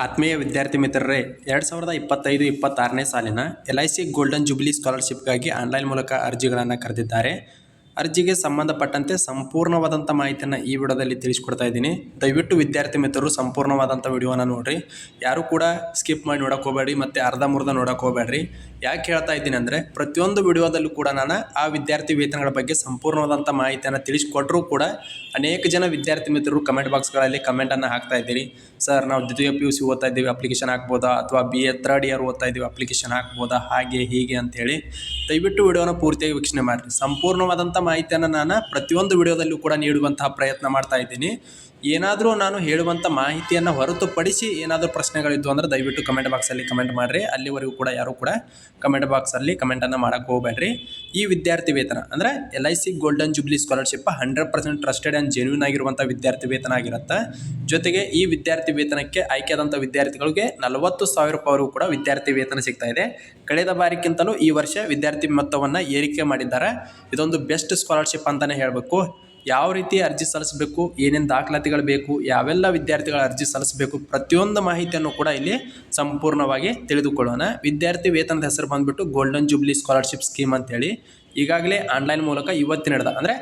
ಆತ್ಮೀಯ ವಿದ್ಯಾರ್ಥಿ ಮಿತ್ರರೇ, ಎರಡು ಸಾವಿರದ ಇಪ್ಪತ್ತೈದು ಇಪ್ಪತ್ತಾರನೇ ಸಾಲಿನ L I C golden jubilee ಸ್ಕಾಲರ್ಶಿಪ್ಗಾಗಿ online ಮೂಲಕ ಅರ್ಜಿಗಳನ್ನು ಕರೆದಿದ್ದಾರೆ. ಅರ್ಜಿಗೆ ಸಂಬಂಧಪಟ್ಟಂತೆ ಸಂಪೂರ್ಣವಾದಂಥ ಮಾಹಿತಿಯನ್ನು ಈ ವಿಡಿಯೋದಲ್ಲಿ ತಿಳಿಸ್ಕೊಡ್ತಾ ಇದ್ದೀನಿ. ದಯವಿಟ್ಟು ವಿದ್ಯಾರ್ಥಿ ಮಿತ್ರರು ಸಂಪೂರ್ಣವಾದಂಥ ವಿಡಿಯೋನ ನೋಡಿರಿ. ಯಾರು ಕೂಡ ಸ್ಕಿಪ್ ಮಾಡಿ ನೋಡೋಕೆ ಹೋಗಬೇಡಿ ಮತ್ತು ಅರ್ಧಂಬರ್ಧ ನೋಡೋಕೆ ಹೋಗಬೇಡ್ರಿ. ಯಾಕೆ ಹೇಳ್ತಾ ಇದ್ದೀನಿ ಅಂದರೆ, ಪ್ರತಿಯೊಂದು ವಿಡಿಯೋದಲ್ಲೂ ಕೂಡ ನಾನು ಆ ವಿದ್ಯಾರ್ಥಿ ವೇತನಗಳ ಬಗ್ಗೆ ಸಂಪೂರ್ಣವಾದಂಥ ಮಾಹಿತಿಯನ್ನು ತಿಳಿಸ್ಕೊಟ್ರೂ ಕೂಡ ಅನೇಕ ಜನ ವಿದ್ಯಾರ್ಥಿ ಮಿತ್ರರು ಕಮೆಂಟ್ ಬಾಕ್ಸ್ಗಳಲ್ಲಿ ಕಮೆಂಟನ್ನು ಹಾಕ್ತಾ ಇದ್ದೀರಿ. ಸರ್, ನಾವು ದ್ವಿತೀಯ ಪಿ ಯು ಸಿ ಓದ್ತಾ ಇದ್ದೀವಿ ಅಪ್ಲಿಕೇಶನ್ ಹಾಕ್ಬೋದಾ? ಅಥವಾ ಬಿ ಎ ಥರ್ಡ್ ಇಯರ್ ಓದ್ತಾ ಇದ್ದೀವಿ ಅಪ್ಲಿಕೇಶನ್ ಹಾಕ್ಬೋದಾ? ಹಾಗೆ ಹೀಗೆ ಅಂತೇಳಿ ದಯವಿಟ್ಟು ವಿಡಿಯೋನ ಪೂರ್ತಿಯಾಗಿ ವೀಕ್ಷಣೆ ಮಾಡಿರಿ. ಸಂಪೂರ್ಣವಾದಂಥ ಮಾಹಿತಿಯನ್ನು ನಾನು ಪ್ರತಿಯೊಂದು ವಿಡಿಯೋದಲ್ಲೂ ಕೂಡ ನೀಡುವಂತಹ ಪ್ರಯತ್ನ ಮಾಡ್ತಾ ಇದ್ದೀನಿ. ಏನಾದರೂ ನಾನು ಹೇಳುವಂಥ ಮಾಹಿತಿಯನ್ನು ಹೊರತುಪಡಿಸಿ ಏನಾದರೂ ಪ್ರಶ್ನೆಗಳಿದ್ದು ಅಂದರೆ ದಯವಿಟ್ಟು ಕಮೆಂಟ್ ಬಾಕ್ಸಲ್ಲಿ ಕಮೆಂಟ್ ಮಾಡಿರಿ. ಅಲ್ಲಿವರೆಗೂ ಕೂಡ ಯಾರು ಕೂಡ ಕಮೆಂಟ್ ಬಾಕ್ಸಲ್ಲಿ ಕಮೆಂಟನ್ನು ಮಾಡೋಕ್ಕೆ ಹೋಗಬೇಡ್ರಿ. ಈ ವಿದ್ಯಾರ್ಥಿ ವೇತನ ಅಂದರೆ L I C golden jubilee scholarship hundred percent trusted and genuine ಆಗಿರುವಂಥ ವಿದ್ಯಾರ್ಥಿ ವೇತನ ಆಗಿರುತ್ತೆ. ಜೊತೆಗೆ ಈ ವಿದ್ಯಾರ್ಥಿ ವೇತನಕ್ಕೆ ಆಯ್ಕೆಯಾದಂಥ ವಿದ್ಯಾರ್ಥಿಗಳಿಗೆ ನಲವತ್ತು ಸಾವಿರ ರೂಪಾಯಿವರೆಗೂ ಕೂಡ ವಿದ್ಯಾರ್ಥಿ ವೇತನ ಸಿಗ್ತಾ ಇದೆ. ಕಳೆದ ಬಾರಿಗಿಂತಲೂ ಈ ವರ್ಷ ವಿದ್ಯಾರ್ಥಿ ಮೊತ್ತವನ್ನು ಏರಿಕೆ ಮಾಡಿದ್ದಾರೆ. ಇದೊಂದು ಬೆಸ್ಟ್ ಸ್ಕಾಲರ್ಶಿಪ್ ಅಂತಲೇ ಹೇಳಬೇಕು. ಯಾವ ರೀತಿ ಅರ್ಜಿ ಸಲ್ಲಿಸಬೇಕು, ಏನೇನು ದಾಖಲಾತಿಗಳು ಬೇಕು, ಯಾವೆಲ್ಲ ವಿದ್ಯಾರ್ಥಿಗಳ ಅರ್ಜಿ ಸಲ್ಲಿಸಬೇಕು ಪ್ರತಿಯೊಂದು ಮಾಹಿತಿಯನ್ನು ಕೂಡ ಇಲ್ಲಿ ಸಂಪೂರ್ಣವಾಗಿ ತಿಳಿದುಕೊಳ್ಳೋಣ. ವಿದ್ಯಾರ್ಥಿ ವೇತನದ ಹೆಸರು ಬಂದುಬಿಟ್ಟು ಗೋಲ್ಡನ್ ಜೂಬ್ಲಿ ಸ್ಕಾಲರ್ಶಿಪ್ ಸ್ಕೀಮ್ ಅಂತೇಳಿ. ಈಗಾಗಲೇ ಆನ್ಲೈನ್ ಮೂಲಕ ಇವತ್ತು ನಡೆದ ಅಂದರೆ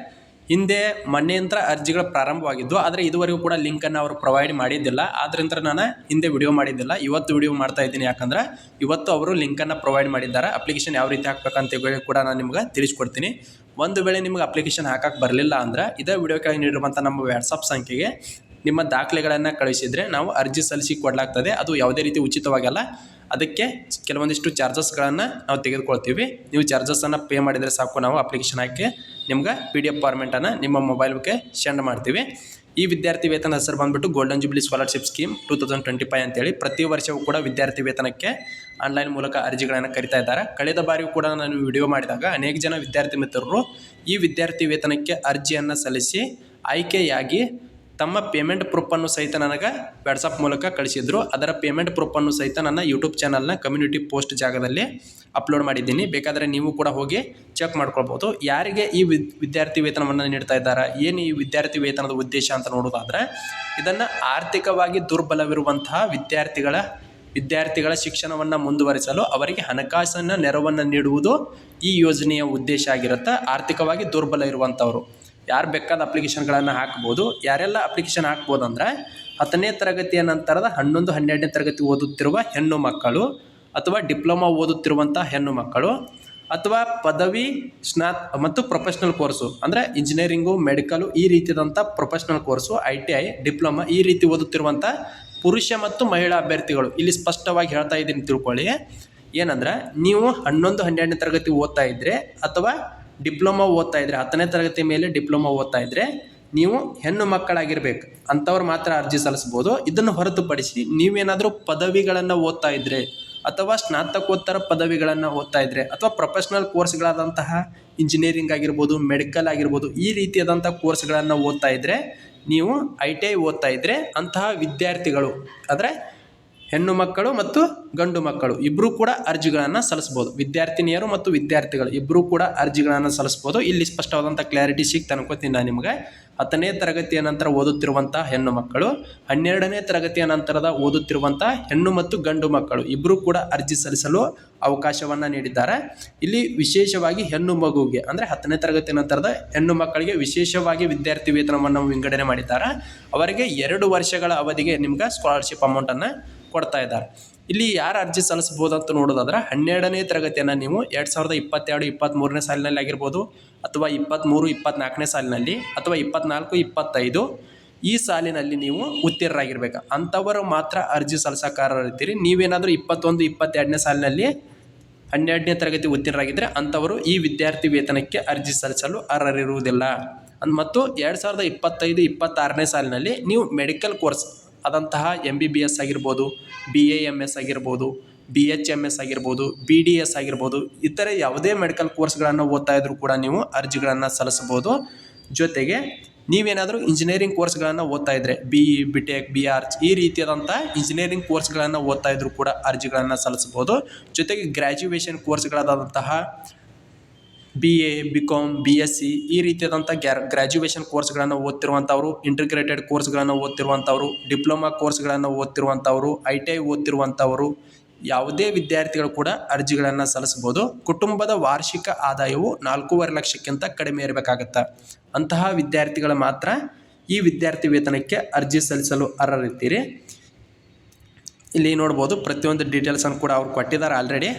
ಹಿಂದೆ ಮೊನ್ನೆಯಿಂದ ಅರ್ಜಿಗಳು ಪ್ರಾರಂಭವಾಗಿದ್ದು ಆದರೆ ಇದುವರೆಗೂ ಕೂಡ ಲಿಂಕನ್ನು ಅವರು ಪ್ರೊವೈಡ್ ಮಾಡಿದ್ದಿಲ್ಲ. ಆದ್ದರಿಂದ ನಾನು ಹಿಂದೆ ವಿಡಿಯೋ ಮಾಡಿದ್ದಿಲ್ಲ, ಇವತ್ತು ವಿಡಿಯೋ ಮಾಡ್ತಾ ಇದ್ದೀನಿ. ಯಾಕಂದ್ರೆ ಇವತ್ತು ಅವರು ಲಿಂಕನ್ನು ಪ್ರೊವೈಡ್ ಮಾಡಿದ್ದಾರೆ. ಅಪ್ಲಿಕೇಶನ್ ಯಾವ ರೀತಿ ಹಾಕ್ಬೇಕಂತ ಕೂಡ ನಾನು ನಿಮ್ಗೆ ತಿಳಿಸ್ಕೊಡ್ತೀನಿ. ಒಂದು ವೇಳೆ ನಿಮ್ಗೆ ಅಪ್ಲಿಕೇಶನ್ ಹಾಕಕ್ಕೆ ಬರಲಿಲ್ಲ ಅಂದ್ರೆ ಇದೇ ವಿಡಿಯೋ ಕೆಳಗೆ ನೀಡಿರುವಂಥ ನಮ್ಮ ವ್ಯಾಟ್ಸಪ್ ಸಂಖ್ಯೆಗೆ ನಿಮ್ಮ ದಾಖಲೆಗಳನ್ನು ಕಳಿಸಿದರೆ ನಾವು ಅರ್ಜಿ ಸಲ್ಲಿಸಿ ಕೊಡಲಾಗ್ತದೆ. ಅದು ಯಾವುದೇ ರೀತಿ ಉಚಿತವಾಗಲ್ಲ. ಅದಕ್ಕೆ ಕೆಲವೊಂದಿಷ್ಟು ಚಾರ್ಜಸ್ಗಳನ್ನು ನಾವು ತೆಗೆದುಕೊಳ್ತೀವಿ. ನೀವು ಚಾರ್ಜಸನ್ನು ಪೇ ಮಾಡಿದರೆ ಸಾಕು ನಾವು ಅಪ್ಲಿಕೇಶನ್ ಹಾಕಿ ನಿಮ್ಗೆ ಪಿ ಡಿ ಎಫ್ ಫಾರ್ಮೆಟನ್ನು ನಿಮ್ಮ ಮೊಬೈಲ್ಗೆ ಸೆಂಡ್ ಮಾಡ್ತೀವಿ. ಈ ವಿದ್ಯಾರ್ಥಿ ವೇತನ ಹೆಸರು ಬಂದುಬಿಟ್ಟು golden jubilee scholarship scheme two thousand twenty five ಅಂತೇಳಿ ಪ್ರತಿ ವರ್ಷವೂ ಕೂಡ ವಿದ್ಯಾರ್ಥಿ ವೇತನಕ್ಕೆ ಆನ್ಲೈನ್ ಮೂಲಕ ಅರ್ಜಿಗಳನ್ನು ಕರಿತಾ ಇದ್ದಾರೆ. ಕಳೆದ ಬಾರಿಯೂ ಕೂಡ ನಾನು ವಿಡಿಯೋ ಮಾಡಿದಾಗ ಅನೇಕ ಜನ ವಿದ್ಯಾರ್ಥಿ ಮಿತ್ರರು ಈ ವಿದ್ಯಾರ್ಥಿ ವೇತನಕ್ಕೆ ಅರ್ಜಿಯನ್ನು ಸಲ್ಲಿಸಿ ಆಯ್ಕೆಯಾಗಿ ತಮ್ಮ ಪೇಮೆಂಟ್ ಪ್ರೂಫನ್ನು ಸಹಿತ ನನಗೆ ವಾಟ್ಸಪ್ ಮೂಲಕ ಕಳಿಸಿದ್ರು. ಅದರ ಪೇಮೆಂಟ್ ಪ್ರೂಫನ್ನು ಸಹಿತ ನನ್ನ ಯೂಟ್ಯೂಬ್ ಚಾನಲ್ನ ಕಮ್ಯುನಿಟಿ ಪೋಸ್ಟ್ ಜಾಗದಲ್ಲಿ ಅಪ್ಲೋಡ್ ಮಾಡಿದ್ದೀನಿ. ಬೇಕಾದರೆ ನೀವು ಕೂಡ ಹೋಗಿ ಚೆಕ್ ಮಾಡ್ಕೊಳ್ಬೋದು. ಯಾರಿಗೆ ಈ ವಿದ್, ವಿದ್ಯಾರ್ಥಿ ವೇತನವನ್ನು ನೀಡ್ತಾ ಇದ್ದಾರೆ? ಏನು ಈ ವಿದ್ಯಾರ್ಥಿ ವೇತನದ ಉದ್ದೇಶ ಅಂತ ನೋಡೋದಾದರೆ, ಇದನ್ನು ಆರ್ಥಿಕವಾಗಿ ದುರ್ಬಲವಿರುವಂತಹ ವಿದ್ಯಾರ್ಥಿಗಳ ವಿದ್ಯಾರ್ಥಿಗಳ ಶಿಕ್ಷಣವನ್ನು ಮುಂದುವರಿಸಲು ಅವರಿಗೆ ಹಣಕಾಸಿನ ನೆರವನ್ನು ನೀಡುವುದು ಈ ಯೋಜನೆಯ ಉದ್ದೇಶ ಆಗಿರುತ್ತೆ. ಆರ್ಥಿಕವಾಗಿ ದುರ್ಬಲ ಇರುವಂಥವರು. ಯಾರು ಬೇಕಾದ ಅಪ್ಲಿಕೇಶನ್ಗಳನ್ನು ಹಾಕ್ಬೋದು, ಯಾರೆಲ್ಲ ಅಪ್ಲಿಕೇಶನ್ ಹಾಕ್ಬೋದು ಅಂದರೆ ಹತ್ತನೇ ತರಗತಿಯ ನಂತರದ ಹನ್ನೊಂದು, ಹನ್ನೆರಡನೇ ತರಗತಿ ಓದುತ್ತಿರುವ ಹೆಣ್ಣು ಮಕ್ಕಳು ಅಥವಾ ಡಿಪ್ಲೊಮಾ ಓದುತ್ತಿರುವಂಥ ಹೆಣ್ಣು ಮಕ್ಕಳು ಅಥವಾ ಪದವಿ ಸ್ನಾತ್ ಮತ್ತು ಪ್ರೊಫೆಷ್ನಲ್ ಕೋರ್ಸು ಅಂದರೆ ಇಂಜಿನಿಯರಿಂಗು ಮೆಡಿಕಲು ಈ ರೀತಿಯಾದಂಥ professional course I T I diploma ಈ ರೀತಿ ಓದುತ್ತಿರುವಂಥ ಪುರುಷ ಮತ್ತು ಮಹಿಳಾ ಅಭ್ಯರ್ಥಿಗಳು. ಇಲ್ಲಿ ಸ್ಪಷ್ಟವಾಗಿ ಹೇಳ್ತಾ ಇದ್ದೀನಿ ತಿಳ್ಕೊಳ್ಳಿ. ಏನಂದ್ರೆ ನೀವು ಹನ್ನೊಂದು, ಹನ್ನೆರಡನೇ ತರಗತಿ ಓದ್ತಾ ಇದ್ದರೆ ಅಥವಾ ಡಿಪ್ಲೊಮಾ ಓದ್ತಾ ಇದ್ದರೆ ಹತ್ತನೇ ತರಗತಿ ಮೇಲೆ ಡಿಪ್ಲೊಮಾ ಓದ್ತಾ ಇದ್ದರೆ ನೀವು ಹೆಣ್ಣು ಮಕ್ಕಳಾಗಿರ್ಬೇಕು. ಅಂಥವ್ರು ಮಾತ್ರ ಅರ್ಜಿ ಸಲ್ಲಿಸ್ಬೋದು. ಇದನ್ನು ಹೊರತುಪಡಿಸಿ ನೀವೇನಾದರೂ ಪದವಿಗಳನ್ನು ಓದ್ತಾ ಇದ್ದರೆ ಅಥವಾ ಸ್ನಾತಕೋತ್ತರ ಪದವಿಗಳನ್ನು ಓದ್ತಾ ಇದ್ದರೆ ಅಥವಾ ಪ್ರೊಫೆಷ್ನಲ್ ಕೋರ್ಸ್ಗಳಾದಂತಹ ಇಂಜಿನಿಯರಿಂಗ್ ಆಗಿರ್ಬೋದು ಮೆಡಿಕಲ್ ಆಗಿರ್ಬೋದು, ಈ ರೀತಿಯಾದಂಥ ಕೋರ್ಸ್ಗಳನ್ನು ಓದ್ತಾ ಇದ್ದರೆ ನೀವು ಐ ಟಿ ಐ ಓದ್ತಾ ಇದ್ದರೆ ಅಂತಹ ವಿದ್ಯಾರ್ಥಿಗಳು ಅಂದರೆ ಹೆಣ್ಣು ಮಕ್ಕಳು ಮತ್ತು ಗಂಡು ಮಕ್ಕಳು. ಇಬ್ಬರೂ ಕೂಡ ಅರ್ಜಿಗಳನ್ನು ಸಲ್ಲಿಸ್ಬೋದು. ವಿದ್ಯಾರ್ಥಿನಿಯರು ಮತ್ತು ವಿದ್ಯಾರ್ಥಿಗಳು ಇಬ್ಬರೂ ಕೂಡ ಅರ್ಜಿಗಳನ್ನು ಸಲ್ಲಿಸ್ಬೋದು. ಇಲ್ಲಿ ಸ್ಪಷ್ಟವಾದಂಥ ಕ್ಲಾರಿಟಿ ಸಿಕ್ತು ಅನ್ಕೋತೀನಿ ನಾನು ನಿಮಗೆ. ಹತ್ತನೇ ತರಗತಿಯ ನಂತರ ಓದುತ್ತಿರುವಂಥ ಹೆಣ್ಣು ಮಕ್ಕಳು, ಹನ್ನೆರಡನೇ ತರಗತಿಯ ನಂತರದ ಓದುತ್ತಿರುವಂಥ ಹೆಣ್ಣು ಮತ್ತು ಗಂಡು ಮಕ್ಕಳು ಇಬ್ಬರೂ ಕೂಡ ಅರ್ಜಿ ಸಲ್ಲಿಸಲು ಅವಕಾಶವನ್ನು ನೀಡಿದ್ದಾರೆ. ಇಲ್ಲಿ ವಿಶೇಷವಾಗಿ ಹೆಣ್ಣು ಮಗುವಿಗೆ ಅಂದರೆ ಹತ್ತನೇ ತರಗತಿ ನಂತರದ ಹೆಣ್ಣು ಮಕ್ಕಳಿಗೆ ವಿಶೇಷವಾಗಿ ವಿದ್ಯಾರ್ಥಿ ವೇತನವನ್ನು ವಿಂಗಡಣೆ ಮಾಡಿದ್ದಾರೆ. ಅವರಿಗೆ ಎರಡು ವರ್ಷಗಳ ಅವಧಿಗೆ ನಿಮ್ಗೆ ಸ್ಕಾಲರ್ಶಿಪ್ ಅಮೌಂಟನ್ನು ಕೊಡ್ತಾ ಇದ್ದಾರೆ. ಇಲ್ಲಿ ಯಾರು ಅರ್ಜಿ ಸಲ್ಲಿಸ್ಬೋದು ಅಂತ ನೋಡೋದಾದ್ರೆ ಹನ್ನೆರಡನೇ ತರಗತಿಯನ್ನು ನೀವು ಎರಡು ಸಾವಿರದ ಇಪ್ಪತ್ತೆರಡು ಇಪ್ಪತ್ತ್ಮೂರನೇ ಸಾಲಿನಲ್ಲಿ ಆಗಿರ್ಬೋದು ಅಥವಾ ಇಪ್ಪತ್ತ್ಮೂರು ಇಪ್ಪತ್ತ್ನಾಲ್ಕನೇ ಸಾಲಿನಲ್ಲಿ ಅಥವಾ ಇಪ್ಪತ್ತ್ನಾಲ್ಕು ಇಪ್ಪತ್ತೈದು ಈ ಸಾಲಿನಲ್ಲಿ ನೀವು ಉತ್ತೀರ್ಣರಾಗಿರ್ಬೇಕು. ಅಂಥವರು ಮಾತ್ರ ಅರ್ಜಿ ಸಲ್ಲಿಸೋಕ್ಕಾರರಿರ್ತೀರಿ ನೀವೇನಾದರೂ ಇಪ್ಪತ್ತೊಂದು, ಇಪ್ಪತ್ತೆರಡನೇ ಸಾಲಿನಲ್ಲಿ ಹನ್ನೆರಡನೇ ತರಗತಿ ಉತ್ತೀರ್ಣರಾಗಿದ್ದರೆ ಅಂಥವರು ಈ ವಿದ್ಯಾರ್ಥಿ ವೇತನಕ್ಕೆ ಅರ್ಜಿ ಸಲ್ಲಿಸಲು ಅರ್ಹರಿರುವುದಿಲ್ಲ. ಮತ್ತು ಎರಡು ಸಾವಿರದ ಇಪ್ಪತ್ತೈದು, ಇಪ್ಪತ್ತಾರನೇ ಸಾಲಿನಲ್ಲಿ ನೀವು ಮೆಡಿಕಲ್ ಕೋರ್ಸ್ ಆದಂತಹ ಎಂ ಬಿ ಬಿ ಎಸ್ ಆಗಿರ್ಬೋದು ಬಿ ಎ ಎಂ ಎಸ್ ಆಗಿರ್ಬೋದು ಬಿ ಎಚ್ ಎಂ ಎಸ್ ಆಗಿರ್ಬೋದು ಬಿ ಡಿ ಎಸ್ ಆಗಿರ್ಬೋದು, ಇತರೆ ಯಾವುದೇ ಮೆಡಿಕಲ್ ಕೋರ್ಸ್ಗಳನ್ನು ಓದ್ತಾ ಇದ್ರೂ ಕೂಡ ನೀವು ಅರ್ಜಿಗಳನ್ನು ಸಲ್ಲಿಸ್ಬೋದು ಜೊತೆಗೆ ನೀವೇನಾದರೂ ಇಂಜಿನಿಯರಿಂಗ್ ಕೋರ್ಸ್ಗಳನ್ನು ಓದ್ತಾ ಇದ್ದರೆ B E B tech B arch ಈ ರೀತಿಯಾದಂಥ ಇಂಜಿನಿಯರಿಂಗ್ ಕೋರ್ಸ್ಗಳನ್ನು ಓದ್ತಾ ಇದ್ರೂ ಕೂಡ ಅರ್ಜಿಗಳನ್ನು ಸಲ್ಲಿಸ್ಬೋದು ಜೊತೆಗೆ graduation ಕೋರ್ಸ್ಗಳಾದಂತಹ B A B com B S C ಈ ರೀತಿಯಾದಂಥ ಗ್ಯಾರ್ ಗ್ರ್ಯಾಜುಯೇಷನ್ ಕೋರ್ಸ್ಗಳನ್ನು ಓದ್ತಿರುವಂಥವ್ರು ಇಂಟಿಗ್ರೇಟೆಡ್ ಕೋರ್ಸ್ಗಳನ್ನು ಓದ್ತಿರುವಂಥವ್ರು ಡಿಪ್ಲೊಮಾ ಕೋರ್ಸ್ಗಳನ್ನು ಓದ್ತಿರುವಂಥವ್ರು ಐ ಟಿ ಐ ಓದ್ತಿರುವಂಥವರು, ಯಾವುದೇ ವಿದ್ಯಾರ್ಥಿಗಳು ಕೂಡ ಅರ್ಜಿಗಳನ್ನು ಸಲ್ಲಿಸ್ಬೋದು ಕುಟುಂಬದ ವಾರ್ಷಿಕ ಆದಾಯವು ನಾಲ್ಕೂವರೆ ಲಕ್ಷಕ್ಕಿಂತ ಕಡಿಮೆ ಇರಬೇಕಾಗತ್ತೆ? ಅಂತಹ ವಿದ್ಯಾರ್ಥಿಗಳು ಮಾತ್ರ ಈ ವಿದ್ಯಾರ್ಥಿ ವೇತನಕ್ಕೆ ಅರ್ಜಿ ಸಲ್ಲಿಸಲು ಅರ್ಹರಿರ್ತೀರಿ ಇಲ್ಲಿ ನೋಡ್ಬೋದು ಪ್ರತಿಯೊಂದು ಡೀಟೇಲ್ಸನ್ನು ಕೂಡ ಅವ್ರು ಕೊಟ್ಟಿದ್ದಾರೆ ಆಲ್ರೆಡಿ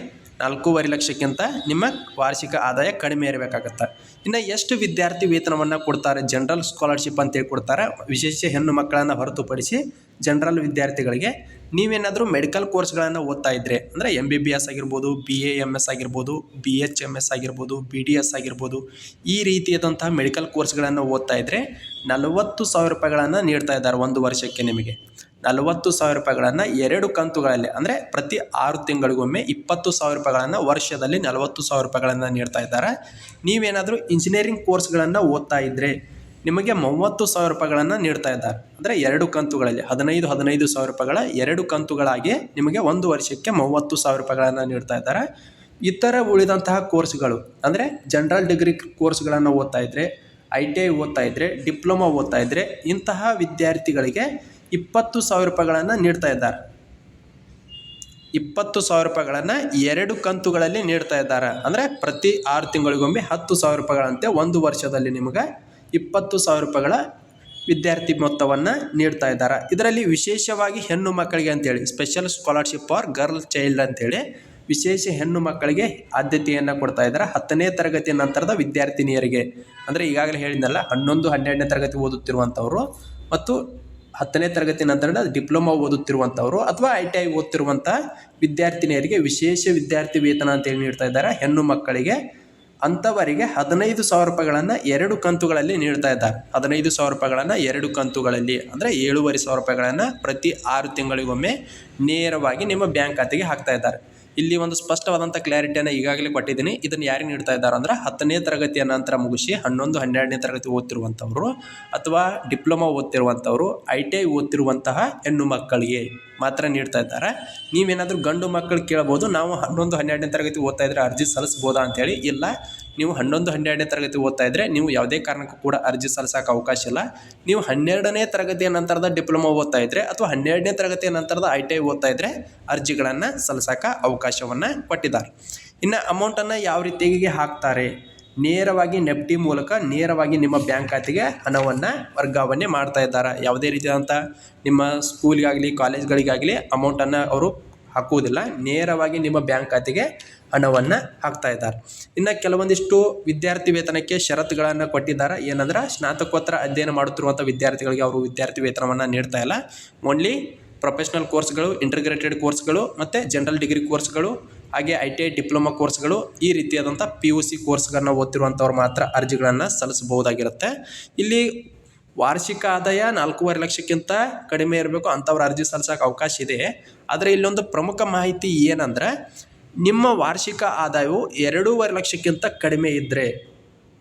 ನಾಲ್ಕೂವರೆ ಲಕ್ಷಕ್ಕಿಂತ ನಿಮ್ಮ ವಾರ್ಷಿಕ ಆದಾಯ ಕಡಿಮೆ ಇರಬೇಕಾಗತ್ತೆ. ಇನ್ನು ಎಷ್ಟು ವಿದ್ಯಾರ್ಥಿ ವೇತನವನ್ನು ಕೊಡ್ತಾರೆ ಜನರಲ್ ಸ್ಕಾಲರ್ಶಿಪ್ ಅಂತೇಳಿ ಕೊಡ್ತಾರೆ, ವಿಶೇಷ ಹೆಣ್ಣು ಮಕ್ಕಳನ್ನು ಹೊರತುಪಡಿಸಿ ಜನರಲ್ ವಿದ್ಯಾರ್ಥಿಗಳಿಗೆ ನೀವೇನಾದರೂ ಮೆಡಿಕಲ್ ಕೋರ್ಸ್ಗಳನ್ನು ಓದ್ತಾ ಇದ್ದರೆ ಅಂದರೆ ಎಂ ಬಿ ಬಿ ಎಸ್ ಆಗಿರ್ಬೋದು ಬಿ ಎ ಎಂ ಎಸ್ ಆಗಿರ್ಬೋದು ಬಿ ಎಚ್ ಎಂ ಎಸ್ ಆಗಿರ್ಬೋದು ಬಿ ಡಿ ಎಸ್ ಆಗಿರ್ಬೋದು, ಈ ರೀತಿಯಾದಂತಹ ಮೆಡಿಕಲ್ ಕೋರ್ಸ್ಗಳನ್ನು ಓದ್ತಾ ಇದ್ದರೆ ನಲವತ್ತು ಸಾವಿರ ರೂಪಾಯಿಗಳನ್ನು ನೀಡ್ತಾ ಇದ್ದಾರೆ ಒಂದು ವರ್ಷಕ್ಕೆ ನಿಮಗೆ. ನಲವತ್ತು ಸಾವಿರ ರೂಪಾಯಿಗಳನ್ನು ಎರಡು ಕಂತುಗಳಲ್ಲಿ, ಅಂದರೆ ಪ್ರತಿ ಆರು ತಿಂಗಳಿಗೊಮ್ಮೆ ಇಪ್ಪತ್ತು ಸಾವಿರ ರೂಪಾಯಿಗಳನ್ನು ವರ್ಷದಲ್ಲಿ ನಲವತ್ತು ಸಾವಿರ ರೂಪಾಯಿಗಳನ್ನು ನೀಡ್ತಾ ಇದ್ದಾರೆ. ನೀವೇನಾದರೂ ಇಂಜಿನಿಯರಿಂಗ್ ಕೋರ್ಸ್ಗಳನ್ನು ಓದ್ತಾ ಇದ್ದರೆ ನಿಮಗೆ ಮೂವತ್ತು ಸಾವಿರ ರೂಪಾಯಿಗಳನ್ನು ನೀಡ್ತಾ ಇದ್ದಾರೆ. ಅಂದರೆ ಎರಡು ಕಂತುಗಳಲ್ಲಿ, ಹದಿನೈದು ಹದಿನೈದು ಸಾವಿರ ರೂಪಾಯಿಗಳ ಎರಡು ಕಂತುಗಳಾಗಿ ನಿಮಗೆ ಒಂದು ವರ್ಷಕ್ಕೆ ಮೂವತ್ತು ಸಾವಿರ ರೂಪಾಯಿಗಳನ್ನು ನೀಡ್ತಾ ಇದ್ದಾರೆ. ಇತರ ಉಳಿದಂತಹ ಕೋರ್ಸ್ಗಳು ಅಂದರೆ ಜನರಲ್ ಡಿಗ್ರಿ ಕೋರ್ಸ್ಗಳನ್ನು ಓದ್ತಾ ಇದ್ದರೆ ಐ ಟಿ ಐ ಓದ್ತಾ ಇದ್ದರೆ ಡಿಪ್ಲೊಮಾ ಓದ್ತಾ ಇದ್ದರೆ ಇಂತಹ ವಿದ್ಯಾರ್ಥಿಗಳಿಗೆ ಇಪ್ಪತ್ತು ಸಾವಿರ ರೂಪಾಯಿಗಳನ್ನು ನೀಡ್ತಾ ಇದ್ದಾರೆ. ಇಪ್ಪತ್ತು ಸಾವಿರ ರೂಪಾಯಿಗಳನ್ನು ಎರಡು ಕಂತುಗಳಲ್ಲಿ ನೀಡ್ತಾ ಇದ್ದಾರೆ. ಅಂದರೆ ಪ್ರತಿ ಆರು ತಿಂಗಳಿಗೊಮ್ಮೆ ಹತ್ತು ಸಾವಿರ ರೂಪಾಯಿಗಳಂತೆ ಒಂದು ವರ್ಷದಲ್ಲಿ ನಿಮಗೆ ಇಪ್ಪತ್ತು ಸಾವಿರ ರೂಪಾಯಿಗಳ ವಿದ್ಯಾರ್ಥಿ ಮೊತ್ತವನ್ನು ನೀಡ್ತಾ ಇದ್ದಾರೆ. ಇದರಲ್ಲಿ ವಿಶೇಷವಾಗಿ ಹೆಣ್ಣು ಮಕ್ಕಳಿಗೆ ಅಂತೇಳಿ special scholarship for girl child ಅಂತೇಳಿ ವಿಶೇಷ ಹೆಣ್ಣು ಮಕ್ಕಳಿಗೆ ಆದ್ಯತೆಯನ್ನು ಕೊಡ್ತಾ ಇದ್ದಾರೆ. ಹತ್ತನೇ ತರಗತಿಯ ನಂತರದ ವಿದ್ಯಾರ್ಥಿನಿಯರಿಗೆ. ಅಂದರೆ ಈಗಾಗಲೇ ಹೇಳಿದ್ನಲ್ಲ, ಹನ್ನೊಂದು, ಹನ್ನೆರಡನೇ ತರಗತಿ ಓದುತ್ತಿರುವಂಥವ್ರು ಮತ್ತು ಹತ್ತನೇ ತರಗತಿ ನಂತರ ಡಿಪ್ಲೊಮಾ ಓದುತ್ತಿರುವಂಥವರು ಅಥವಾ ಐ ಟಿ ಐ ಓದ್ತಿರುವಂಥ ವಿದ್ಯಾರ್ಥಿನಿಯರಿಗೆ ವಿಶೇಷ ವಿದ್ಯಾರ್ಥಿ ವೇತನ ಅಂತೇಳಿ ನೀಡ್ತಾ ಇದ್ದಾರೆ. ಹೆಣ್ಣು ಮಕ್ಕಳಿಗೆ ಅಂಥವರಿಗೆ ಹದಿನೈದು ಸಾವಿರ ರೂಪಾಯಿಗಳನ್ನು ಎರಡು ಕಂತುಗಳಲ್ಲಿ ನೀಡ್ತಾ ಇದ್ದಾರೆ. ಹದಿನೈದು ಸಾವಿರ ರೂಪಾಯಿಗಳನ್ನು ಎರಡು ಕಂತುಗಳಲ್ಲಿ ಅಂದರೆ ಏಳುವರೆ ಸಾವಿರ ರೂಪಾಯಿಗಳನ್ನು ಪ್ರತಿ ಆರು ತಿಂಗಳಿಗೊಮ್ಮೆ ನೇರವಾಗಿ ನಿಮ್ಮ ಬ್ಯಾಂಕ್ ಖಾತೆಗೆ ಹಾಕ್ತಾ ಇದ್ದಾರೆ. ಇಲ್ಲಿ ಒಂದು ಸ್ಪಷ್ಟವಾದಂಥ ಕ್ಲಾರಿಟಿಯನ್ನು ಈಗಾಗಲೇ ಕೊಟ್ಟಿದ್ದೀನಿ. ಇದನ್ನು ಯಾರಿಗೆ ನೀಡ್ತಾ ಇದ್ದಾರೆ ಅಂದರೆ ಹತ್ತನೇ ತರಗತಿಯ ನಂತರ ಮುಗಿಸಿ ಹನ್ನೊಂದು, ಹನ್ನೆರಡನೇ ತರಗತಿ ಓದ್ತಿರುವಂಥವ್ರು ಅಥವಾ ಡಿಪ್ಲೊಮಾ ಓದ್ತಿರುವಂಥವ್ರು ಐ ಟಿ ಐ ಓದ್ತಿರುವಂತಹ ಹೆಣ್ಣು ಮಕ್ಕಳಿಗೆ ಮಾತ್ರ ನೀಡ್ತಾ ಇದ್ದಾರೆ. ನೀವೇನಾದರೂ ಗಂಡು ಮಕ್ಕಳು ಕೇಳ್ಬೋದು ನಾವು ಹನ್ನೊಂದು, ಹನ್ನೆರಡನೇ ತರಗತಿ ಓದ್ತಾ ಇದ್ದರೆ ಅರ್ಜಿ ಸಲ್ಲಿಸ್ಬೋದಾ ಅಂತೇಳಿ ಇಲ್ಲ. ನೀವು ಹನ್ನೊಂದು, ಹನ್ನೆರಡನೇ ತರಗತಿ ಓದ್ತಾ ಇದ್ದರೆ ನೀವು ಯಾವುದೇ ಕಾರಣಕ್ಕೂ ಕೂಡ ಅರ್ಜಿ ಸಲ್ಲಿಸೋಕೆ ಅವಕಾಶ ಇಲ್ಲ. ನೀವು ಹನ್ನೆರಡನೇ ತರಗತಿಯ ನಂತರದ ಡಿಪ್ಲೊಮಾ ಓದ್ತಾ ಇದ್ದರೆ ಅಥವಾ ಹನ್ನೆರಡನೇ ತರಗತಿಯ ನಂತರದ ಐ ಟಿ ಐ ಓದ್ತಾ ಇದ್ದರೆ ಅರ್ಜಿಗಳನ್ನು ಸಲ್ಲಿಸೋಕೆ ಅವಕಾಶವನ್ನು ಕೊಟ್ಟಿದ್ದಾರೆ. ಇನ್ನು ಅಮೌಂಟನ್ನು ಯಾವ ರೀತಿಯಾಗಿ ಹಾಕ್ತಾರೆ? ನೇರವಾಗಿ ನೆಫ್ಟಿ ಮೂಲಕ ನೇರವಾಗಿ ನಿಮ್ಮ ಬ್ಯಾಂಕ್ ಖಾತೆಗೆ ಹಣವನ್ನು ವರ್ಗಾವಣೆ ಮಾಡ್ತಾ ಇದ್ದಾರೆ? ಯಾವುದೇ ರೀತಿಯಾದಂಥ ನಿಮ್ಮ ಸ್ಕೂಲ್ಗಾಗಲಿ ಕಾಲೇಜ್ಗಳಿಗಾಗಲಿ ಅಮೌಂಟನ್ನು ಅವರು ಹಾಕುವುದಿಲ್ಲ. ನೇರವಾಗಿ ನಿಮ್ಮ ಬ್ಯಾಂಕ್ ಖಾತೆಗೆ ಹಣವನ್ನು ಹಾಕ್ತಾ ಇದ್ದಾರೆ. ಇನ್ನು ಕೆಲವೊಂದಿಷ್ಟು ವಿದ್ಯಾರ್ಥಿ ವೇತನಕ್ಕೆ ಷರತ್ತುಗಳನ್ನು ಕೊಟ್ಟಿದ್ದಾರೆ. ಏನಂದ್ರೆ ಸ್ನಾತಕೋತ್ತರ ಅಧ್ಯಯನ ಮಾಡುತ್ತಿರುವಂಥ ವಿದ್ಯಾರ್ಥಿಗಳಿಗೆ ಅವರು ವಿದ್ಯಾರ್ಥಿ ವೇತನವನ್ನು ನೀಡ್ತಾ ಇಲ್ಲ. ಓನ್ಲಿ ಪ್ರೊಫೆಷ್ನಲ್ ಕೋರ್ಸ್ಗಳು ಇಂಟರ್ಗ್ರೇಟೆಡ್ ಕೋರ್ಸ್ಗಳು ಮತ್ತು ಜನರಲ್ ಡಿಗ್ರಿ ಕೋರ್ಸ್ಗಳು ಹಾಗೆ ಐ ಟಿ ಐ ಡಿಪ್ಲೊಮಾ ಕೋರ್ಸ್ಗಳು ಈ ರೀತಿಯಾದಂಥ ಪಿ ಯು ಸಿ ಕೋರ್ಸ್ಗಳನ್ನ ಓದ್ತಿರುವಂಥವ್ರು ಮಾತ್ರ ಅರ್ಜಿಗಳನ್ನು ಸಲ್ಲಿಸಬಹುದಾಗಿರುತ್ತೆ. ಇಲ್ಲಿ ವಾರ್ಷಿಕ ಆದಾಯ ನಾಲ್ಕೂವರೆ ಲಕ್ಷಕ್ಕಿಂತ ಕಡಿಮೆ ಇರಬೇಕು ಅಂಥವ್ರು ಅರ್ಜಿ ಸಲ್ಲಿಸೋಕೆ ಅವಕಾಶ ಇದೆ. ಆದರೆ ಇಲ್ಲೊಂದು ಪ್ರಮುಖ ಮಾಹಿತಿ ಏನಂದ್ರೆ, ನಿಮ್ಮ ವಾರ್ಷಿಕ ಆದಾಯವು ಎರಡೂವರೆ ಲಕ್ಷಕ್ಕಿಂತ ಕಡಿಮೆ ಇದ್ದರೆ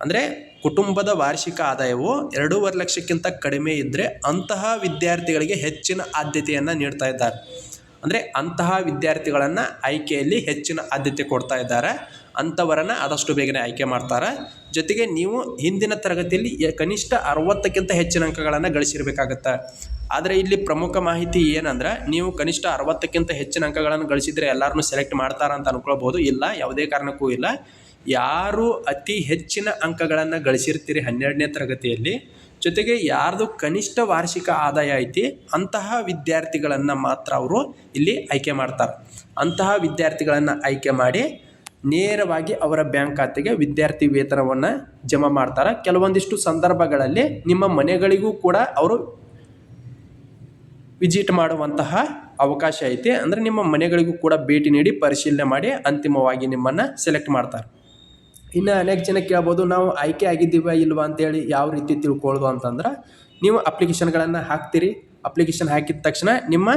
ಅಂದರೆ ಕುಟುಂಬದ ವಾರ್ಷಿಕ ಆದಾಯವು ಎರಡೂವರೆ ಲಕ್ಷಕ್ಕಿಂತ ಕಡಿಮೆ ಇದ್ದರೆ ಅಂತಹ ವಿದ್ಯಾರ್ಥಿಗಳಿಗೆ ಹೆಚ್ಚಿನ ಆದ್ಯತೆಯನ್ನು ನೀಡ್ತಾ ಇದ್ದಾರೆ. ಅಂದರೆ ಅಂತಹ ವಿದ್ಯಾರ್ಥಿಗಳನ್ನು ಆಯ್ಕೆಯಲ್ಲಿ ಹೆಚ್ಚಿನ ಆದ್ಯತೆ ಕೊಡ್ತಾ ಇದ್ದಾರೆ. ಅಂಥವರನ್ನು ಆದಷ್ಟು ಬೇಗನೆ ಆಯ್ಕೆ ಮಾಡ್ತಾರೆ. ಜೊತೆಗೆ ನೀವು ಹಿಂದಿನ ತರಗತಿಯಲ್ಲಿ ಕನಿಷ್ಠ ಅರವತ್ತಕ್ಕಿಂತ ಹೆಚ್ಚಿನ ಅಂಕಗಳನ್ನು ಗಳಿಸಿರಬೇಕಾಗತ್ತೆ. ಆದರೆ ಇಲ್ಲಿ ಪ್ರಮುಖ ಮಾಹಿತಿ ಏನಂದ್ರೆ, ನೀವು ಕನಿಷ್ಠ ಅರವತ್ತಕ್ಕಿಂತ ಹೆಚ್ಚಿನ ಅಂಕಗಳನ್ನು ಗಳಿಸಿದರೆ ಎಲ್ಲರನ್ನೂ ಸೆಲೆಕ್ಟ್ ಮಾಡ್ತಾರ ಅಂತ ಅನ್ಕೊಳ್ಬೋದು ಇಲ್ಲ, ಯಾವುದೇ ಕಾರಣಕ್ಕೂ ಇಲ್ಲ. ಯಾರು ಅತಿ ಹೆಚ್ಚಿನ ಅಂಕಗಳನ್ನು ಗಳಿಸಿರ್ತೀರಿ ಹನ್ನೆರಡನೇ ತರಗತಿಯಲ್ಲಿ, ಜೊತೆಗೆ ಯಾರ್ದು ಕನಿಷ್ಠ ವಾರ್ಷಿಕ ಆದಾಯ ಐತಿ, ಅಂತಹ ವಿದ್ಯಾರ್ಥಿಗಳನ್ನು ಮಾತ್ರ ಅವರು ಇಲ್ಲಿ ಆಯ್ಕೆ ಮಾಡ್ತಾರೆ. ಅಂತಹ ವಿದ್ಯಾರ್ಥಿಗಳನ್ನು ಆಯ್ಕೆ ಮಾಡಿ ನೇರವಾಗಿ ಅವರ ಬ್ಯಾಂಕ್ ಖಾತೆಗೆ ವಿದ್ಯಾರ್ಥಿ ವೇತನವನ್ನು ಜಮಾ ಮಾಡ್ತಾರೆ. ಕೆಲವೊಂದಿಷ್ಟು ಸಂದರ್ಭಗಳಲ್ಲಿ ನಿಮ್ಮ ಮನೆಗಳಿಗೂ ಕೂಡ ಅವರು ವಿಜಿಟ್ ಮಾಡುವಂತಹ ಅವಕಾಶ ಐತೆ. ಅಂದರೆ ನಿಮ್ಮ ಮನೆಗಳಿಗೂ ಕೂಡ ಭೇಟಿ ನೀಡಿ ಪರಿಶೀಲನೆ ಮಾಡಿ ಅಂತಿಮವಾಗಿ ನಿಮ್ಮನ್ನು ಸೆಲೆಕ್ಟ್ ಮಾಡ್ತಾರೆ. ಇನ್ನು ಅನೇಕ ಜನ ಕೇಳ್ಬೋದು, ನಾವು ಆಯ್ಕೆ ಆಗಿದ್ದೀವ ಇಲ್ವಾ ಅಂತೇಳಿ ಯಾವ ರೀತಿ ತಿಳ್ಕೊಳ್ಳೋದು ಅಂತಂದ್ರೆ, ನೀವು ಅಪ್ಲಿಕೇಶನ್ಗಳನ್ನು ಹಾಕ್ತೀರಿ. ಅಪ್ಲಿಕೇಶನ್ ಹಾಕಿದ ತಕ್ಷಣ ನಿಮ್ಮ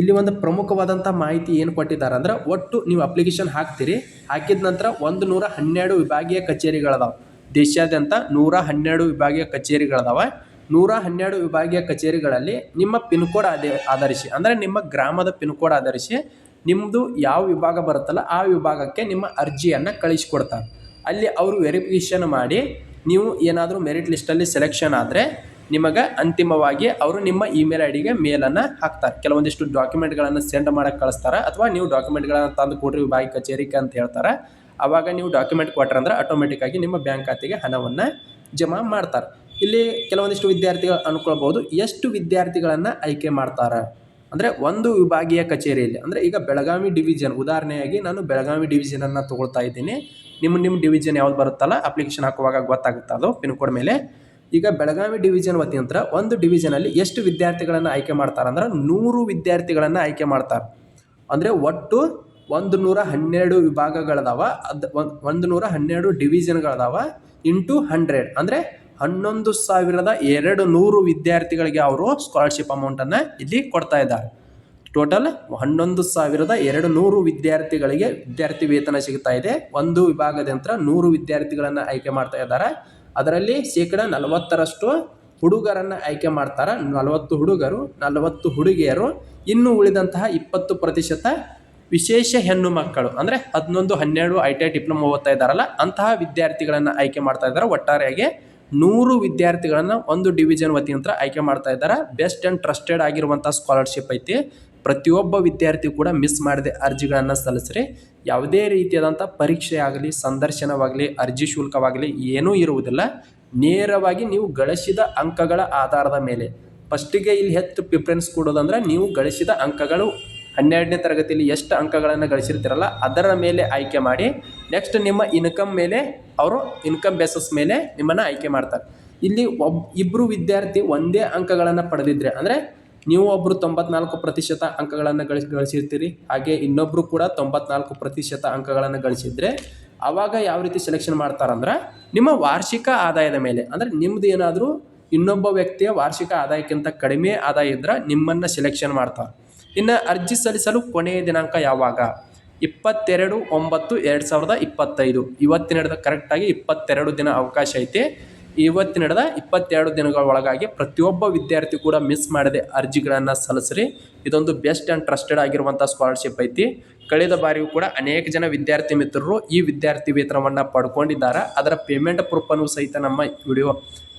ಇಲ್ಲಿ ಒಂದು ಪ್ರಮುಖವಾದಂಥ ಮಾಹಿತಿ ಏನು ಕೊಟ್ಟಿದ್ದಾರೆ ಅಂದ್ರೆ ಒಟ್ಟು ನೀವು ಅಪ್ಲಿಕೇಶನ್ ಹಾಕ್ತೀರಿ. ಹಾಕಿದ ನಂತರ ಒಂದು ನೂರ ಹನ್ನೆರಡು ವಿಭಾಗೀಯ ಕಚೇರಿಗಳದಾವೆ. ದೇಶಾದ್ಯಂತ ನೂರ ಹನ್ನೆರಡು ವಿಭಾಗೀಯ ಕಚೇರಿಗಳದಾವೆ. ನೂರ ಹನ್ನೆರಡು ವಿಭಾಗೀಯ ಕಚೇರಿಗಳಲ್ಲಿ ನಿಮ್ಮ ಪಿನ್ ಕೋಡ್ ಆದ ಆಧರಿಸಿ, ಅಂದರೆ ನಿಮ್ಮ ಗ್ರಾಮದ ಪಿನ್ ಕೋಡ್ ಆಧರಿಸಿ ನಿಮ್ಮದು ಯಾವ ವಿಭಾಗ ಬರುತ್ತಲ್ಲ ಆ ವಿಭಾಗಕ್ಕೆ ನಿಮ್ಮ ಅರ್ಜಿಯನ್ನು ಕಳಿಸ್ಕೊಡ್ತಾರೆ. ಅಲ್ಲಿ ಅವರು ವೆರಿಫಿಕೇಷನ್ ಮಾಡಿ ನೀವು ಏನಾದರೂ ಮೆರಿಟ್ ಲಿಸ್ಟಲ್ಲಿ ಸೆಲೆಕ್ಷನ್ ಆದರೆ ನಿಮಗೆ ಅಂತಿಮವಾಗಿ ಅವರು ನಿಮ್ಮ ಇಮೇಲ್ ಐ ಡಿಗೆ ಮೇಲನ್ನು ಹಾಕ್ತಾರೆ. ಕೆಲವೊಂದಿಷ್ಟು ಡಾಕ್ಯುಮೆಂಟ್ಗಳನ್ನು ಸೆಂಡ್ ಮಾಡೋಕ್ಕೆ ಕಳಿಸ್ತಾರೆ ಅಥವಾ ನೀವು ಡಾಕ್ಯುಮೆಂಟ್ಗಳನ್ನು ತಂದು ಕೊಡ್ರಿ ವಿಭಾಗ ಕಚೇರಿಗೆ ಅಂತ ಹೇಳ್ತಾರೆ. ಆವಾಗ ನೀವು ಡಾಕ್ಯುಮೆಂಟ್ ಕೊಟ್ರೆ ಅಂದ್ರೆ ಆಟೋಮೆಟಿಕ್ಕಾಗಿ ನಿಮ್ಮ ಬ್ಯಾಂಕ್ ಖಾತೆಗೆ ಹಣವನ್ನು ಜಮಾ ಮಾಡ್ತಾರೆ. ಇಲ್ಲಿ ಕೆಲವೊಂದಿಷ್ಟು ವಿದ್ಯಾರ್ಥಿಗಳು ಅನ್ಕೊಳ್ಬೋದು ಎಷ್ಟು ವಿದ್ಯಾರ್ಥಿಗಳನ್ನು ಆಯ್ಕೆ ಮಾಡ್ತಾರೆ. ಅಂದರೆ ಒಂದು ವಿಭಾಗೀಯ ಕಚೇರಿಯಲ್ಲಿ, ಅಂದರೆ ಈಗ ಬೆಳಗಾವಿ ಡಿವಿಷನ್ ಉದಾಹರಣೆಯಾಗಿ ನಾನು ಬೆಳಗಾವಿ ಡಿವಿಷನನ್ನು ತೊಗೊಳ್ತಾ ಇದ್ದೀನಿ. ನಿಮ್ಮ ನಿಮ್ಮ ಡಿವಿಷನ್ ಯಾವ್ದು ಬರುತ್ತಲ್ಲ ಅಪ್ಲಿಕೇಶನ್ ಹಾಕುವಾಗ ಗೊತ್ತಾಗುತ್ತೆ ಅದು? ಪಿನ್ ಕೋಡ್ ಮೇಲೆ. ಈಗ ಬೆಳಗಾವಿ ಡಿವಿಷನ್ ವತಿಯಂತ್ರ ಒಂದು ಡಿವಿಷನಲ್ಲಿ ಎಷ್ಟು ವಿದ್ಯಾರ್ಥಿಗಳನ್ನು ಆಯ್ಕೆ ಮಾಡ್ತಾರೆ ಅಂದ್ರೆ ನೂರು ವಿದ್ಯಾರ್ಥಿಗಳನ್ನು ಆಯ್ಕೆ ಮಾಡ್ತಾರೆ. ಅಂದರೆ ಒಟ್ಟು ಒಂದು ನೂರ ಹನ್ನೆರಡು ವಿಭಾಗಗಳದಾವ, ಅದು ಒಂದು ನೂರ ಹನ್ನೆರಡು ಡಿವಿಷನ್ಗಳದಾವ ಇಂಟು ಹಂಡ್ರೆಡ್. ಅಂದರೆ ಹನ್ನೊಂದು ಸಾವಿರದ ಎರಡು ನೂರು ವಿದ್ಯಾರ್ಥಿಗಳಿಗೆ ಅವರು ಸ್ಕಾಲರ್ಶಿಪ್ ಅಮೌಂಟನ್ನು ಇಲ್ಲಿ ಕೊಡ್ತಾ ಇದ್ದಾರೆ. ಟೋಟಲ್ ಹನ್ನೊಂದು ಸಾವಿರದ ಎರಡು ನೂರು ವಿದ್ಯಾರ್ಥಿಗಳಿಗೆ ವಿದ್ಯಾರ್ಥಿ ವೇತನ ಸಿಗ್ತಾ ಇದೆ. ಒಂದು ವಿಭಾಗದಂತ್ರ ನೂರು ವಿದ್ಯಾರ್ಥಿಗಳನ್ನು ಆಯ್ಕೆ ಮಾಡ್ತಾ ಇದ್ದಾರೆ. ಅದರಲ್ಲಿ ಶೇಕಡ ನಲವತ್ತರಷ್ಟು ಹುಡುಗರನ್ನು ಆಯ್ಕೆ ಮಾಡ್ತಾರೆ. ನಲವತ್ತು ಹುಡುಗರು, ನಲವತ್ತು ಹುಡುಗಿಯರು, ಇನ್ನು ಉಳಿದಂತಹ ಇಪ್ಪತ್ತು ಪ್ರತಿಶತ ವಿಶೇಷ ಹೆಣ್ಣು ಮಕ್ಕಳು. ಅಂದರೆ ಹದಿನೊಂದು, ಹನ್ನೆರಡು ಐ ಟಿ ಐ ಡಿಪ್ಲೊಮಾ ಓದ್ತಾ ಇದ್ದಾರಲ್ಲ, ಅಂತಹ ವಿದ್ಯಾರ್ಥಿಗಳನ್ನು ಆಯ್ಕೆ ಮಾಡ್ತಾ ಇದ್ದಾರೆ. ಒಟ್ಟಾರೆಯಾಗಿ ನೂರು ವಿದ್ಯಾರ್ಥಿಗಳನ್ನು ಒಂದು ಡಿವಿಜನ್ ವತಿಯಂತ್ರ ಆಯ್ಕೆ ಮಾಡ್ತಾ ಇದ್ದಾರೆ. ಬೆಸ್ಟ್ ಆ್ಯಂಡ್ ಟ್ರಸ್ಟೆಡ್ ಆಗಿರುವಂಥ ಸ್ಕಾಲರ್ಶಿಪ್ ಐತಿ. ಪ್ರತಿಯೊಬ್ಬ ವಿದ್ಯಾರ್ಥಿ ಕೂಡ ಮಿಸ್ ಮಾಡದೆ ಅರ್ಜಿಗಳನ್ನು ಸಲ್ಲಿಸ್ರಿ ಯಾವುದೇ ರೀತಿಯಾದಂಥ ಪರೀಕ್ಷೆ ಆಗಲಿ, ಸಂದರ್ಶನವಾಗಲಿ, ಅರ್ಜಿ ಶುಲ್ಕವಾಗಲಿ ಏನೂ ಇರುವುದಿಲ್ಲ. ನೇರವಾಗಿ ನೀವು ಗಳಿಸಿದ ಅಂಕಗಳ ಆಧಾರದ ಮೇಲೆ. ಫಸ್ಟಿಗೆ ಇಲ್ಲಿ ಹೆಚ್ಚು ಪ್ರಿಫರೆನ್ಸ್ ಕೊಡೋದಂದ್ರೆ ನೀವು ಗಳಿಸಿದ ಅಂಕಗಳು ಹನ್ನೆರಡನೇ ತರಗತಿಯಲ್ಲಿ ಎಷ್ಟು ಅಂಕಗಳನ್ನು ಗಳಿಸಿರ್ತೀರಲ್ಲ ಅದರ ಮೇಲೆ ಆಯ್ಕೆ ಮಾಡಿ ನೆಕ್ಸ್ಟ್ ನಿಮ್ಮ ಇನ್ಕಮ್ ಮೇಲೆ, ಅವರು ಇನ್ಕಮ್ ಬೇಸಸ್ ಮೇಲೆ ನಿಮ್ಮನ್ನು ಆಯ್ಕೆ ಮಾಡ್ತಾರೆ. ಇಲ್ಲಿ ಒಬ್ ಇಬ್ಬರು ವಿದ್ಯಾರ್ಥಿ ಒಂದೇ ಅಂಕಗಳನ್ನು ಪಡೆದಿದ್ರೆ ಅಂದರೆ ನೀವು ಒಬ್ಬರು ತೊಂಬತ್ನಾಲ್ಕು ಪ್ರತಿಶತ ಅಂಕಗಳನ್ನು ಗಳಿಸಿ, ಗಳಿಸಿರ್ತೀರಿ. ಹಾಗೆ ಇನ್ನೊಬ್ಬರು ಕೂಡ ತೊಂಬತ್ನಾಲ್ಕು ಪ್ರತಿಶತ ಅಂಕಗಳನ್ನು ಗಳಿಸಿದರೆ ಆವಾಗ ಯಾವ ರೀತಿ ಸೆಲೆಕ್ಷನ್ ಮಾಡ್ತಾರಂದ್ರೆ ನಿಮ್ಮ ವಾರ್ಷಿಕ ಆದಾಯದ ಮೇಲೆ. ಅಂದರೆ ನಿಮ್ದು ಏನಾದರೂ ಇನ್ನೊಬ್ಬ ವ್ಯಕ್ತಿಯ ವಾರ್ಷಿಕ ಆದಾಯಕ್ಕಿಂತ ಕಡಿಮೆ ಆದಾಯ ಇದ್ರೆ ನಿಮ್ಮನ್ನು ಸೆಲೆಕ್ಷನ್ ಮಾಡ್ತಾರೆ. ಇನ್ನು ಅರ್ಜಿ ಸಲ್ಲಿಸಲು ಕೊನೆಯ ದಿನಾಂಕ ಯಾವಾಗ? ಇಪ್ಪತ್ತೆರಡು ಒಂಬತ್ತು ಎರಡು ಸಾವಿರದ ಇಪ್ಪತ್ತೈದು. ಇವತ್ತಿನ ಕರೆಕ್ಟಾಗಿ ಇಪ್ಪತ್ತೆರಡು ದಿನ ಅವಕಾಶ ಐತೆ. ಇವತ್ತಿನ ನಡೆದ ಇಪ್ಪತ್ತೆರಡು ದಿನಗಳ ಒಳಗಾಗಿ ಪ್ರತಿಯೊಬ್ಬ ವಿದ್ಯಾರ್ಥಿ ಕೂಡ ಮಿಸ್ ಮಾಡದೆ ಅರ್ಜಿಗಳನ್ನು ಸಲ್ಲಿಸ್ರಿ. ಇದೊಂದು ಬೆಸ್ಟ್ ಆ್ಯಂಡ್ ಟ್ರಸ್ಟೆಡ್ ಆಗಿರುವಂಥ ಸ್ಕಾಲರ್ಶಿಪ್ ಐತಿ. ಕಳೆದ ಬಾರಿಯೂ ಕೂಡ ಅನೇಕ ಜನ ವಿದ್ಯಾರ್ಥಿ ಮಿತ್ರರು ಈ ವಿದ್ಯಾರ್ಥಿ ವೇತನವನ್ನು ಪಡ್ಕೊಂಡಿದ್ದಾರೆ. ಅದರ ಪೇಮೆಂಟ್ ಪ್ರೂಫನ್ನು ಸಹಿತ ನಮ್ಮ ವಿಡಿಯೋ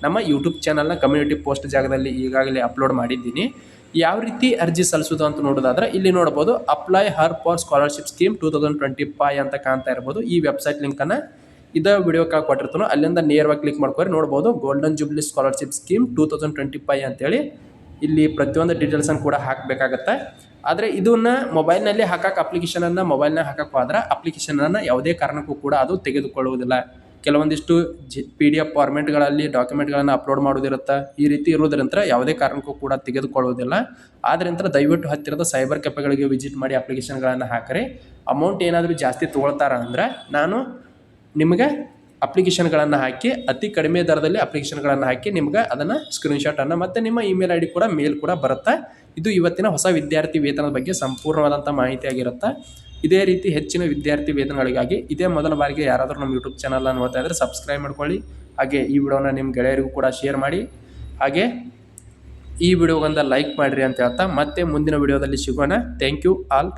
ನಮ್ಮ ಯೂಟ್ಯೂಬ್ ಚಾನಲ್ನ ಕಮ್ಯುನಿಟಿ ಪೋಸ್ಟ್ ಜಾಗದಲ್ಲಿ ಈಗಾಗಲೇ ಅಪ್ಲೋಡ್ ಮಾಡಿದ್ದೀನಿ. ಯಾವ ರೀತಿ ಅರ್ಜಿ ಸಲ್ಲಿಸೋದು ಅಂತ ನೋಡೋದಾದ್ರೆ ಇಲ್ಲಿ ನೋಡ್ಬೋದು apply her for scholarship scheme two thousand twenty five ಅಂತ ಕಾಣ್ತಾ ಇರ್ಬೋದು. ಈ ವೆಬ್ಸೈಟ್ ಲಿಂಕನ್ನು ಇದೇ ಕಾಲ್ ಕೊಟ್ಟಿರ್ತಾನೋ, ಅಲ್ಲಿಂದ ನೇರವಾಗಿ ಕ್ಲಿಕ್ ಮಾಡ್ಕೊಂಡು ನೋಡ್ಬೋದು golden jubilee scholarship scheme two thousand twenty five ಅಂತೇಳಿ ಇಲ್ಲಿ ಪ್ರತಿಯೊಂದು ಡೀಟೇಲ್ಸನ್ನು ಕೂಡ ಹಾಕಬೇಕಾಗತ್ತೆ. ಆದರೆ ಇದನ್ನು ಮೊಬೈಲ್ನಲ್ಲಿ ಹಾಕಕ್ಕೆ ಅಪ್ಲಿಕೇಶನನ್ನು ಮೊಬೈಲ್ನಾಗ ಹಾಕಕ್ಕೆ ಹೋದ್ರೆ ಅಪ್ಲಿಕೇಶನನ್ನು ಯಾವುದೇ ಕಾರಣಕ್ಕೂ ಕೂಡ ಅದು ತೆಗೆದುಕೊಳ್ಳುವುದಿಲ್ಲ. ಕೆಲವೊಂದಿಷ್ಟು ಜಿ ಪಿ ಡಿ ಎಫ್ ಫಾರ್ಮೆಟ್ಗಳಲ್ಲಿ ಡಾಕ್ಯುಮೆಂಟ್ಗಳನ್ನು ಅಪ್ಲೋಡ್ ಮಾಡೋದಿರುತ್ತೆ ಈ ರೀತಿ ಇರೋದ್ರಿಂದ ಯಾವುದೇ ಕಾರಣಕ್ಕೂ ಕೂಡ ತೆಗೆದುಕೊಳ್ಳುವುದಿಲ್ಲ. ಆದ್ರಿಂದ ದಯವಿಟ್ಟು ಹತ್ತಿರದ ಸೈಬರ್ ಕೆಫೆಗಳಿಗೆ ವಿಸಿಟ್ ಮಾಡಿ ಅಪ್ಲಿಕೇಶನ್ಗಳನ್ನು ಹಾಕಿರಿ. ಅಮೌಂಟ್ ಏನಾದರೂ ಜಾಸ್ತಿ ತೊಗೊಳ್ತಾರ ಅಂದ್ರೆ ನಾನು ನಿಮಗೆ ಅಪ್ಲಿಕೇಶನ್ಗಳನ್ನು ಹಾಕಿ, ಅತಿ ಕಡಿಮೆ ದರದಲ್ಲಿ ಅಪ್ಲಿಕೇಶನ್ಗಳನ್ನು ಹಾಕಿ ನಿಮ್ಗೆ ಅದನ್ನು ಸ್ಕ್ರೀನ್ಶಾಟನ್ನು ಮತ್ತು ನಿಮ್ಮ ಇಮೇಲ್ ಐ ಡಿ ಕೂಡ ಮೇಲ್ ಕೂಡ ಬರುತ್ತೆ. ಇದು ಇವತ್ತಿನ ಹೊಸ ವಿದ್ಯಾರ್ಥಿ ವೇತನದ ಬಗ್ಗೆ ಸಂಪೂರ್ಣವಾದಂಥ ಮಾಹಿತಿಯಾಗಿರುತ್ತೆ ಇದೇ ರೀತಿ ಹೆಚ್ಚಿನ ವಿದ್ಯಾರ್ಥಿ ವೇತನಗಳಿಗಾಗಿ ಇದೇ ಮೊದಲ ಬಾರಿಗೆ ಯಾರಾದರೂ ನಮ್ಮ ಯೂಟ್ಯೂಬ್ ಚಾನಲ್ನ ನೋಡ್ತಾ ಇದ್ದರೆ ಸಬ್ಸ್ಕ್ರೈಬ್ ಮಾಡ್ಕೊಳ್ಳಿ. ಹಾಗೆ ಈ ವಿಡಿಯೋನ ನಿಮ್ಮ ಗೆಳೆಯರಿಗೂ ಕೂಡ ಶೇರ್ ಮಾಡಿ. ಹಾಗೆ ಈ ವಿಡಿಯೋಗೊಂದು ಲೈಕ್ ಮಾಡಿರಿ ಅಂತ ಹೇಳ್ತಾ ಮತ್ತೆ ಮುಂದಿನ ವಿಡಿಯೋದಲ್ಲಿ ಸಿಗೋಣ. Thank you all